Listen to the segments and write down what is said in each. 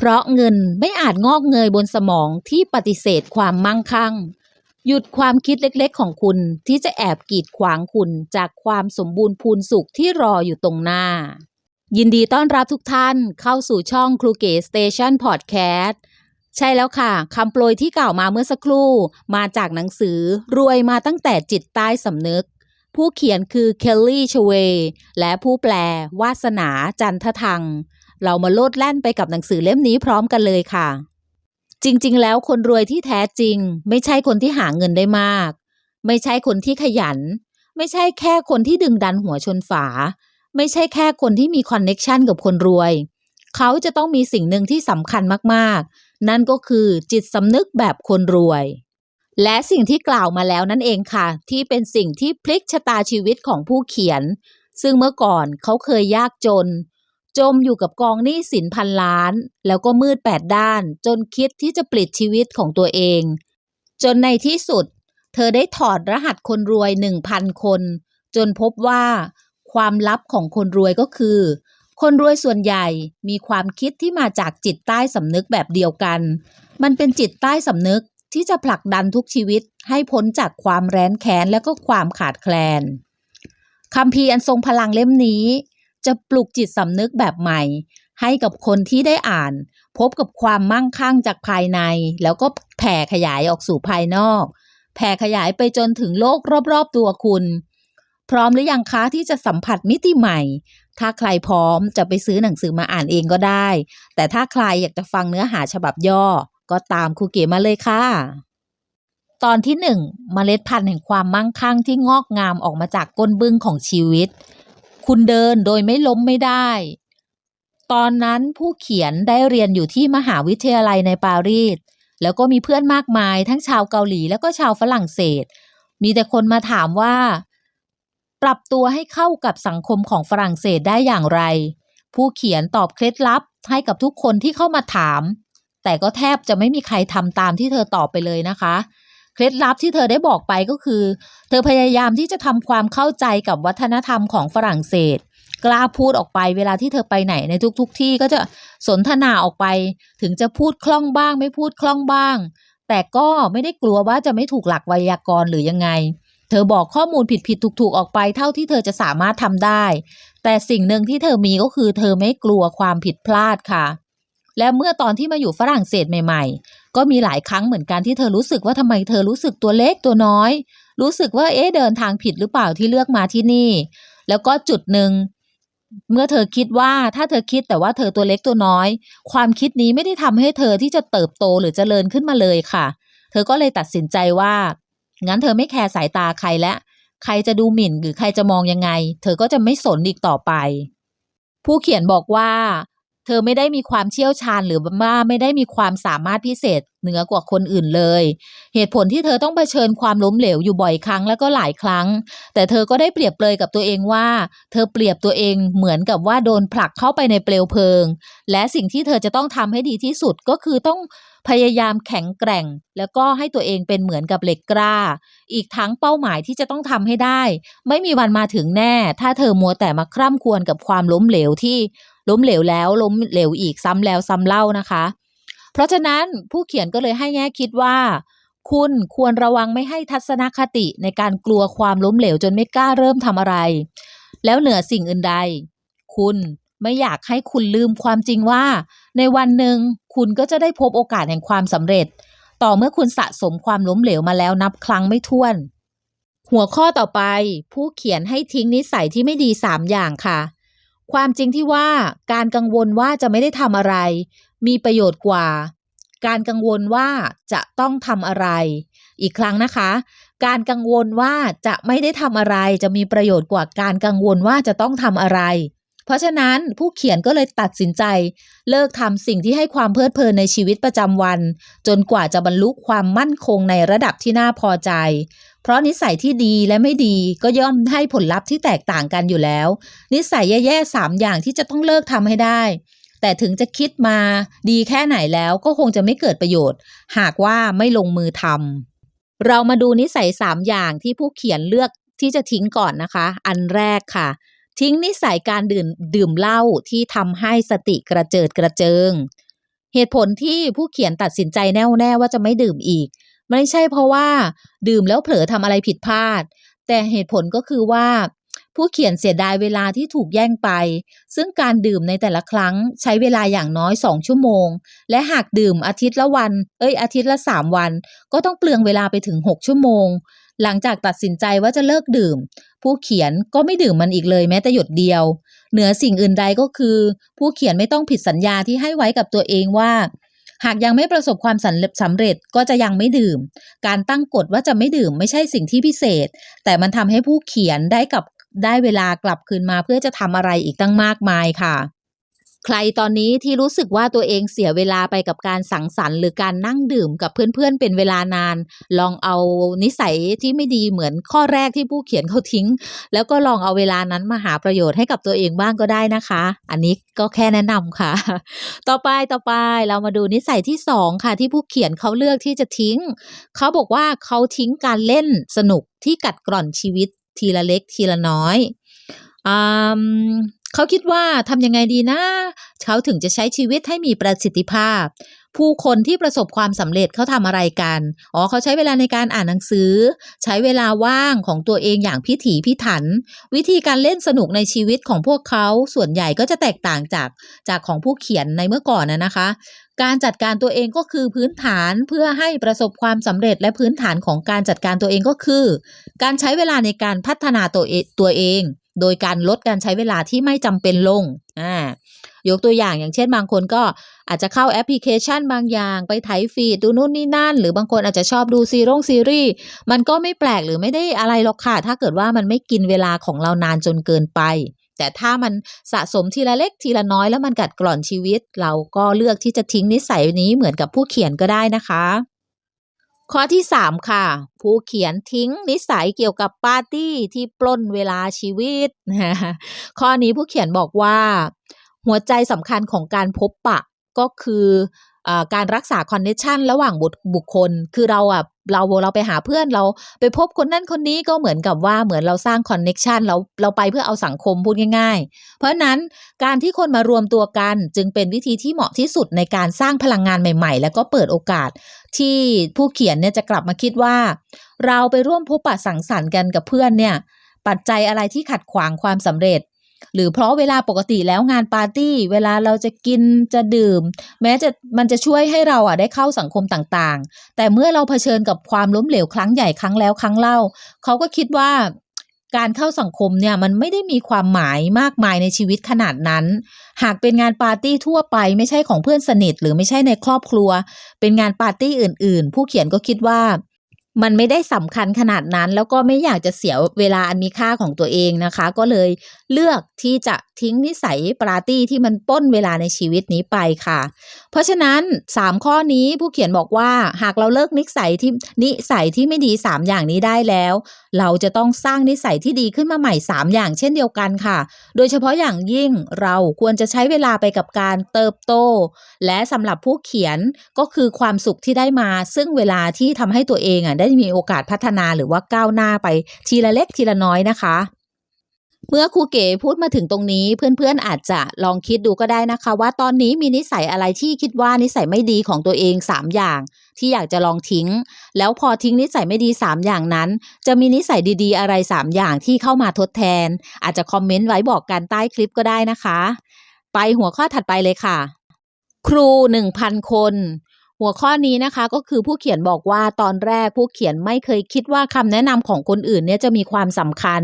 เพราะเงินไม่อาจงอกเงยบนสมองที่ปฏิเสธความมั่งคั่ง หยุดความคิดเล็กๆของคุณที่จะแอบกีดขวางคุณจากความสมบูรณ์พูนสุขที่รออยู่ตรงหน้า ยินดีต้อนรับทุกท่านเข้าสู่ช่องครูเก๋สเตชันพอดแคสต์ใช่แล้วค่ะคำโปรยที่กล่าวมาเมื่อสักครู่ มาจากหนังสือรวยมาตั้งแต่จิตใต้สำนึก ผู้เขียนคือเคลลี่ชเว และผู้แปล วาสนาจันททัง เรามาโลดแล่นไปกับหนังสือเล่มนี้พร้อมกันเลยค่ะ จริงๆ แล้วคนรวยที่แท้จริง ไม่ใช่คนที่หาเงินได้มาก ไม่ใช่คนที่ขยัน ไม่ใช่แค่คนที่ดึงดันหัวชนฝา ไม่ใช่แค่คนที่มีคอนเน็กชันกับคนรวย เขาจะต้องมีสิ่งหนึ่งที่สำคัญมากๆ นั่นก็คือจิตสำนึกแบบคนรวยและสิ่งที่กล่าวมาแล้วนั่นเองค่ะ ที่เป็นสิ่งที่พลิกชะตาชีวิตของผู้เขียน ซึ่งเมื่อก่อนเขาเคยยากจน จมอยู่กับกองหนี้สินพันล้าน แล้วก็มืดแปดด้าน จนคิดที่จะปลิดชีวิตของตัวเอง จนในที่สุด เธอได้ถอดรหัสคนรวยหนึ่งพันคน จนพบว่า ความลับของคนรวยก็คือ คนรวยส่วนใหญ่มีความคิดที่มาจากจิตใต้สำนึกแบบเดียวกัน มันเป็นจิตใต้สำนึกที่จะผลักดันทุกชีวิตให้พ้นจากความแร้นแค้นและก็ความขาดแคลนคำพีอันทรงพลังเล่มนี้ จะปลุกจิตสำนึกแบบใหม่ ให้กับคนที่ได้อ่าน พบกับความมั่งคั่งจากภายใน แล้วก็แผ่ขยายออกสู่ภายนอก แผ่ขยายไปจนถึงโลกรอบๆตัวคุณ พร้อมหรือยังคะที่จะสัมผัสมิติใหม่ ถ้าใครพร้อมจะไปซื้อหนังสือมาอ่านเองก็ได้ แต่ถ้าใครอยากจะฟังเนื้อหาฉบับย่อ ก็ตามครูเก๋มาเลยค่ะตอนที่หนึ่งเมล็ดพันธุ์แห่งความมั่งคั่งที่งอกงามออกมาจากก้นบึ้งของชีวิต คุณเดินโดยไม่ล้มไม่ได้ ตอนนั้นผู้เขียนได้เรียนอยู่ที่มหาวิทยาลัยในปารีส แล้วก็มีเพื่อนมากมาย ทั้งชาวเกาหลีแล้วก็ชาวฝรั่งเศส มีแต่คนมาถามว่า ปรับตัวให้เข้ากับสังคมของฝรั่งเศสได้อย่างไร ผู้เขียนตอบเคล็ดลับให้กับทุกคนที่เข้ามาถาม แต่ก็แทบจะไม่มีใครทำตามที่เธอตอบไปเลยนะคะ เคล็ดลับที่เธอได้บอกไปก็คือ เธอพยายามที่จะทำความเข้าใจกับวัฒนธรรมของฝรั่งเศส กล้าพูดออกไปเวลาที่เธอไปไหนในทุกๆทที่ก็จะสนทนาออกไป ถึงจะพูดคล่องบ้าง ไม่พูดคล่องบ้าง แต่ก็ไม่ได้กลัวว่าจะไม่ถูกหลักไวยากรณ์หรือยังไง เธอบอกข้อมูลผิดๆถูกๆออกไปเท่าที่เธอจะสามารถทำได้ แต่สิ่งหนึ่งที่เธอมีก็คือ เธอไม่กลัวความผิดพลาดค่ะ และเมื่อตอนที่มาอยู่ฝรั่งเศสใหม่ๆ ก็มีหลายครั้งเหมือนกันที่เธอรู้สึกว่าทำไมเธอรู้สึกตัวเล็กตัวน้อย รู้สึกว่าเอ๊ะเดินทางผิดหรือเปล่าที่เลือกมาที่นี่ แล้วก็จุดหนึ่งเมื่อเธอคิดว่าถ้าเธอคิดแต่ว่าเธอตัวเล็กตัวน้อย ความคิดนี้ไม่ได้ทำให้เธอที่จะเติบโตหรือเจริญขึ้นมาเลยค่ะ เธอก็เลยตัดสินใจว่า งั้นเธอไม่แคร์สายตาใครและ ใครจะดูหมิ่นหรือใครจะมองยังไง เธอก็จะไม่สนอีกต่อไป ผู้เขียนบอกว่า เธอไม่ได้มีความเชี่ยวชาญหรือว่าไม่ได้มีความสามารถพิเศษเหนือกว่าคนอื่นเลย เหตุผลที่เธอต้องเผชิญความล้มเหลวอยู่บ่อยครั้งแล้วก็หลายครั้ง แต่เธอก็ได้เปรียบเปรยกับตัวเองว่า เธอเปรียบตัวเองเหมือนกับว่าโดนผลักเข้าไปในเปลวเพลิง และสิ่งที่เธอจะต้องทำให้ดีที่สุดก็คือต้องพยายามแข็งแกร่ง แล้วก็ให้ตัวเองเป็นเหมือนกับเหล็กกล้า อีกทั้งเป้าหมายที่จะต้องทำให้ได้ ไม่มีวันมาถึงแน่ ถ้าเธอมัวแต่มาคร่ำควรกับความล้มเหลวที่ ล้มเหลวแล้วล้มเหลวอีกซ้ำแล้วซ้ำเล่านะคะ เพราะฉะนั้นผู้เขียนก็เลยให้แง่คิดว่า คุณควรระวังไม่ให้ทัศนคติในการกลัวความล้มเหลวจนไม่กล้าเริ่มทำอะไร แล้วเหนือสิ่งอื่นใด คุณไม่อยากให้คุณลืมความจริงว่า ในวันหนึ่งคุณก็จะได้พบโอกาสแห่งความสำเร็จ ต่อเมื่อคุณสะสมความล้มเหลวมาแล้วนับครั้งไม่ถ้วน หัวข้อต่อไป ผู้เขียนให้ทิ้งนิสัยที่ไม่ดีสามอย่างค่ะ ความจริงที่ว่าการกังวลว่าจะไม่ได้ทำอะไร มีประโยชน์กว่า การกังวลว่าจะต้องทำอะไร อีกครั้งนะคะ การกังวลว่าจะไม่ได้ทำอะไร จะมีประโยชน์กว่าการกังวลว่าจะต้องทำอะไร เพราะฉะนั้นผู้เขียนก็เลยตัดสินใจ เลิกทำสิ่งที่ให้ความเพลิดเพลินในชีวิตประจำวัน จนกว่าจะบรรลุความมั่นคงในระดับที่น่าพอใจ เพราะนิสัยที่ดีและไม่ดีก็ย่อมให้ผลลัพธ์ที่แตกต่างกันอยู่แล้ว นิสัยแย่ๆสามอย่างที่จะต้องเลิกทำให้ได้ แต่ถึงจะคิดมาดีแค่ไหนแล้วก็คงจะไม่เกิดประโยชน์ หากว่าไม่ลงมือทำเรามาดูนิสัยสามอย่างที่ผู้เขียนเลือกที่จะทิ้งก่อนนะคะ อันแรกค่ะ ทิ้งนิสัยการดื่มดื่มเหล้าที่ทำให้สติกระเจิดกระเจิง เหตุผลที่ผู้เขียนตัดสินใจแน่วแน่ว่าจะไม่ดื่มอีก ไม่ใช่เพราะว่าดื่มแล้วเผลอทำอะไรผิดพลาด แต่เหตุผลก็คือว่า ผู้เขียนเสียดายเวลาที่ถูกแย่งไป ซึ่งการดื่มในแต่ละครั้งใช้เวลาอย่างน้อย 2 ชั่วโมง และหากดื่มอาทิตย์ละวัน เอ้ยอาทิตย์ละ 3 วัน ก็ต้องเปลืองเวลาไปถึง 6 ชั่วโมง หลังจากตัดสินใจว่าจะเลิกดื่ม ผู้เขียนก็ไม่ดื่มมันอีกเลยแม้แต่หยดเดียว เหนือสิ่งอื่นใดก็คือ ผู้เขียนไม่ต้องผิดสัญญาที่ให้ไว้กับตัวเองว่า หากยังไม่ประสบความสำเร็จก็จะยังไม่ดื่ม การตั้งกฎว่าจะไม่ดื่มไม่ใช่สิ่งที่พิเศษ แต่มันทำให้ผู้เขียนได้กับได้เวลากลับคืนมาเพื่อจะทำอะไรอีกตั้งมากมายค่ะ ใครตอนนี้ที่รู้สึกว่าตัวเองเสียเวลาไปกับการสังสรรค์หรือการนั่งดื่มกับเพื่อนๆเป็นเวลานาน ลองเอานิสัยที่ไม่ดีเหมือนข้อแรกที่ผู้เขียนเขาทิ้ง แล้วก็ลองเอาเวลานั้นมาหาประโยชน์ให้กับตัวเองบ้างก็ได้นะคะ อันนี้ก็แค่แนะนำค่ะ ต่อไปต่อไปเรามาดูนิสัยที่สองค่ะที่ผู้เขียนเขาเลือกที่จะทิ้ง เขาบอกว่าเขาทิ้งการเล่นสนุกที่กัดกร่อนชีวิตทีละเล็กทีละน้อยอืม เขาคิดว่าทำยังไงดีนะเขาถึงจะใช้ชีวิตให้มีประสิทธิภาพ ผู้คนที่ประสบความสำเร็จเขาทำอะไรกัน อ๋อเขาใช้เวลาในการอ่านหนังสือ ใช้เวลาว่างของตัวเองอย่างพิถีพิถัน วิธีการเล่นสนุกในชีวิตของพวกเขาส่วนใหญ่ก็จะแตกต่างจากจากของผู้เขียนในเมื่อก่อนนะนะคะ การจัดการตัวเองก็คือพื้นฐานเพื่อให้ประสบความสำเร็จและพื้นฐานของการจัดการตัวเองก็คือ การใช้เวลาในการพัฒนาตัวเองตัวเอง โดยการลดการใช้เวลาที่ไม่จำเป็นลงอ่ายกตัวอย่างอย่างเช่นบางคนก็อาจจะเข้าแอปพลิเคชันบางอย่างไปไถฟีดดูนู่นนี่นั่น หรือบางคนอาจจะชอบดูซีรงซีรีส์มันก็ไม่แปลกหรือไม่ได้อะไรหรอกค่ะ ถ้าเกิดว่ามันไม่กินเวลาของเรานานจนเกินไป แต่ถ้ามันสะสมทีละเล็กทีละน้อยแล้วมันกัดกร่อนชีวิต เราก็เลือกที่จะทิ้งนิสัยนี้เหมือนกับผู้เขียนก็ได้นะคะ ข้อที่ 3 ค่ะ ผู้เขียนทิ้งนิสัยเกี่ยวกับปาร์ตี้ที่ปล้นเวลาชีวิต ข้อนี้ผู้เขียนบอกว่า หัวใจสำคัญของการพบปะก็คือ การรักษาคอนเนคชันระหว่างบุคบุคคล คือเราอะเราเราไปหาเพื่อนเราไปพบคนนั้นคนนี้ก็เหมือนกับว่าเหมือนเราสร้างคอนเนคชันเราเราไปเพื่อเอาสังคมพูดง่าย ๆ เพราะฉะนั้นการที่คนมารวมตัวกันจึงเป็นวิธีที่เหมาะที่สุดในการสร้างพลังงานใหม่ ๆ แล้วก็เปิดโอกาสที่ผู้เขียนเนี่ยจะกลับมาคิดว่า เราไปร่วมพบปะสังสรรค์กันกับเพื่อนเนี่ยปัจจัยอะไรที่ขัดขวางความสำเร็จ หรือเพราะเวลาปกติแล้วงานปาร์ตี้ เวลาเราจะกินจะดื่ม แม้จะมันจะช่วยให้เราอะได้เข้าสังคมต่างๆ แต่เมื่อเราเผชิญกับความล้มเหลวครั้งใหญ่ครั้งแล้วครั้งเล่า เขาก็คิดว่าการเข้าสังคมเนี่ยมันไม่ได้มีความหมายมากมายในชีวิตขนาดนั้น หากเป็นงานปาร์ตี้ทั่วไปไม่ใช่ของเพื่อนสนิท หรือไม่ใช่ในครอบครัว เป็นงานปาร์ตี้อื่น ๆ ผู้เขียนก็คิดว่า มันไม่ได้สำคัญขนาดนั้น แล้วก็ไม่อยากจะเสียเวลาอันมีค่าของตัวเองนะคะ ก็เลยเลือกที่จะทิ้งนิสัยปาร์ตี้ที่มันป้นเวลาในชีวิตนี้ไปค่ะ เพราะฉะนั้น 3 ข้อนี้ผู้เขียนบอกว่าหากเราเลิกนิสัยที่นิสัยที่ไม่ดี 3 อย่างนี้ได้แล้ว เราจะต้องสร้างนิสัยที่ดีขึ้นมาใหม่ 3 อย่างเช่นเดียวกันค่ะ โดยเฉพาะอย่างยิ่งเราควรจะใช้เวลาไปกับการเติบโต และสำหรับผู้เขียนก็คือความสุขที่ได้มา ซึ่งเวลาที่ทำให้ตัวเองอะได้มีโอกาสพัฒนาหรือว่าก้าวหน้าไปทีละเล็กทีละน้อยนะคะ เมื่อครูเก๋พูดมาถึงตรงนี้เพื่อนๆอาจจะลองคิดดูก็ได้นะคะ ว่าตอนนี้มีนิสัยอะไรที่คิดว่านิสัยไม่ดีของตัวเอง 3 อย่าง ที่อยากจะลองทิ้ง แล้วพอทิ้งนิสัยไม่ดี 3 อย่างนั้น จะมีนิสัยดีๆ อะไร 3 อย่างที่เข้ามาทดแทน อาจจะคอมเมนต์ไว้บอกกันใต้คลิปก็ได้นะคะ ไปหัวข้อถัดไปเลยค่ะ ครู 1,000 คน หัวข้อนี้นะคะก็คือผู้เขียนบอกว่าตอนแรกผู้เขียนไม่เคยคิดว่าคำแนะนำของคนอื่นเนี่ยจะมีความสำคัญ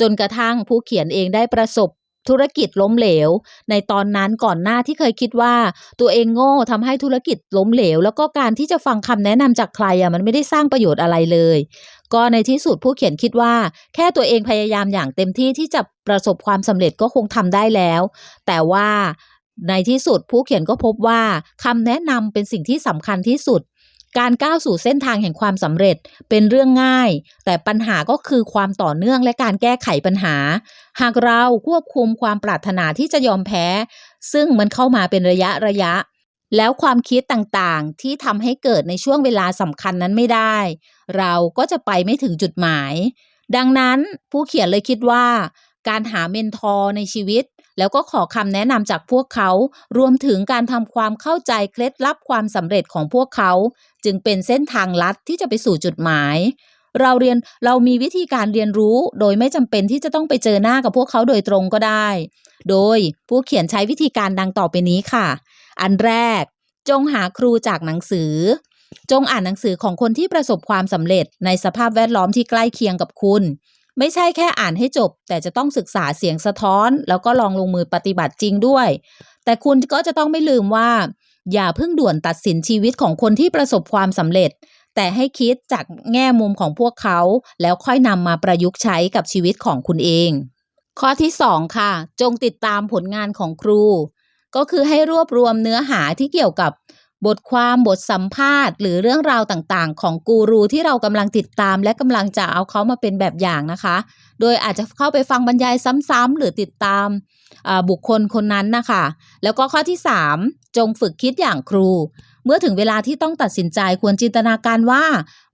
จนกระทั่งผู้เขียนเองได้ประสบธุรกิจล้มเหลว ในตอนนั้นก่อนหน้าที่เคยคิดว่า ตัวเองโง่ทำให้ธุรกิจล้มเหลว แล้วก็การที่จะฟังคำแนะนำจากใครอะมันไม่ได้สร้างประโยชน์อะไรเลย ก็ในที่สุดผู้เขียนคิดว่า แค่ตัวเองพยายามอย่างเต็มที่ที่จะประสบความสำเร็จก็คงทำได้แล้ว แต่ว่า ในที่สุดผู้เขียนก็พบว่าคำแนะนำเป็นสิ่งที่สำคัญที่สุด การก้าวสู่เส้นทางแห่งความสำเร็จเป็นเรื่องง่าย แต่ปัญหาก็คือความต่อเนื่องและการแก้ไขปัญหา หากเราควบคุมความปรารถนาที่จะยอมแพ้ ซึ่งมันเข้ามาเป็นระยะระยะ แล้วความคิดต่างๆ ที่ทำให้เกิดในช่วงเวลาสำคัญนั้นไม่ได้ เราก็จะไปไม่ถึงจุดหมาย ดังนั้นผู้เขียนเลยคิดว่า การหาเมนทอร์ในชีวิต แล้วก็ขอคำแนะนำจากพวกเขา รวมถึงการทำความเข้าใจเคล็ดลับความสำเร็จของพวกเขา จึงเป็นเส้นทางลัดที่จะไปสู่จุดหมาย เราเรียนเรามีวิธีการเรียนรู้ โดยไม่จำเป็นที่จะต้องไปเจอหน้ากับพวกเขาโดยตรงก็ได้ โดยผู้เขียนใช้วิธีการดังต่อไปนี้ค่ะ อันแรก จงหาครูจากหนังสือจงอ่านหนังสือของคนที่ประสบความสำเร็จในสภาพแวดล้อมที่ใกล้เคียงกับคุณ ไม่ใช่แค่อ่านให้จบ แต่จะต้องศึกษาเสียงสะท้อน แล้วก็ลองลงมือปฏิบัติจริงด้วย แต่คุณก็จะต้องไม่ลืมว่า อย่าเพิ่งด่วนตัดสินชีวิตของคนที่ประสบความสำเร็จ แต่ให้คิดจากแง่มุมของพวกเขา แล้วค่อยนำมาประยุกต์ใช้กับชีวิตของคุณเอง ข้อที่ 2 ค่ะ จงติดตามผลงานของครู ก็คือให้รวบรวมเนื้อหาที่เกี่ยวกับ บทความบทสัมภาษณ์ หรือเรื่องราวต่างๆ ของกูรูที่เรากำลังติดตาม และกำลังจะเอาเขามาเป็นแบบอย่างนะคะ โดยอาจจะเข้าไปฟังบรรยายซ้ำๆหรือติดตามบุคคลคนนั้นนะคะ แล้วก็ข้อที่ 3 จงฝึกคิดอย่างครู เมื่อถึงเวลาที่ต้องตัดสินใจควรจินตนาการว่า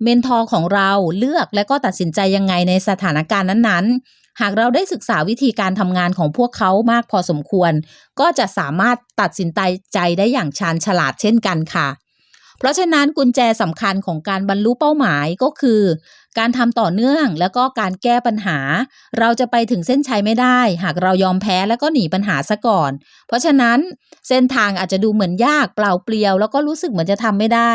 เมนทอร์ของเราเลือกและก็ตัดสินใจยังไงในสถานการณ์นั้นๆ หากเราได้ศึกษาวิธีการทำงานของพวกเขามากพอสมควร ก็จะสามารถตัดสินใจใจได้อย่างชาญฉลาดเช่นกันค่ะ เพราะฉะนั้นกุญแจสำคัญของการบรรลุเป้าหมายก็คือ การทำต่อเนื่องแล้วก็การแก้ปัญหา เราจะไปถึงเส้นชัยไม่ได้ หากเรายอมแพ้แล้วก็หนีปัญหาซะก่อน เพราะฉะนั้นเส้นทางอาจจะดูเหมือนยากเปล่าเปลี่ยว แล้วก็รู้สึกเหมือนจะทำไม่ได้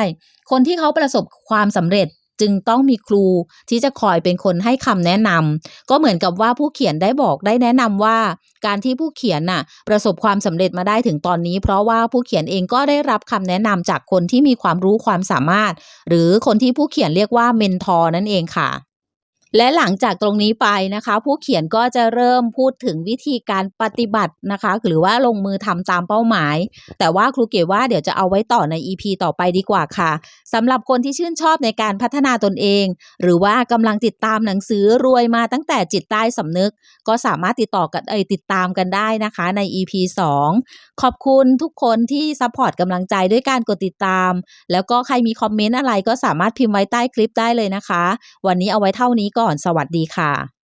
คนที่เขาประสบความสำเร็จ จึงต้องมีครูที่จะคอยเป็นคนให้คำแนะนำก็เหมือนกับว่าผู้เขียนได้บอกได้แนะนำว่า การที่ผู้เขียนน่ะประสบความสำเร็จมาได้ถึงตอนนี้ เพราะว่าผู้เขียนเองก็ได้รับคำแนะนำจากคนที่มีความรู้ความสามารถ หรือคนที่ผู้เขียนเรียกว่าเมนทอร์นั่นเองค่ะ และหลังจากตรงนี้ไปนะคะ ผู้เขียนก็จะเริ่มพูดถึงวิธีการปฏิบัตินะคะ หรือว่าลงมือทำตามเป้าหมาย แต่ว่าครูเก๋ว่าเดี๋ยวจะเอาไว้ต่อใน EP ต่อไปดีกว่าค่ะสำหรับคนที่ชื่นชอบในการพัฒนาตนเอง หรือว่ากำลังติดตามหนังสือรวยมาตั้งแต่จิตใต้สำนึก ก็สามารถติดต่อกันเอยติดตามกันได้นะคะใน EP 2 ขอบคุณทุกคนที่ซัพพอร์ตกำลังใจด้วยการกดติดตาม แล้วก็ใครมีคอมเมนต์อะไรก็สามารถพิมพ์ไว้ใต้คลิปได้เลยนะคะ วันนี้เอาไว้เท่านี้ก่อน สวัสดีค่ะ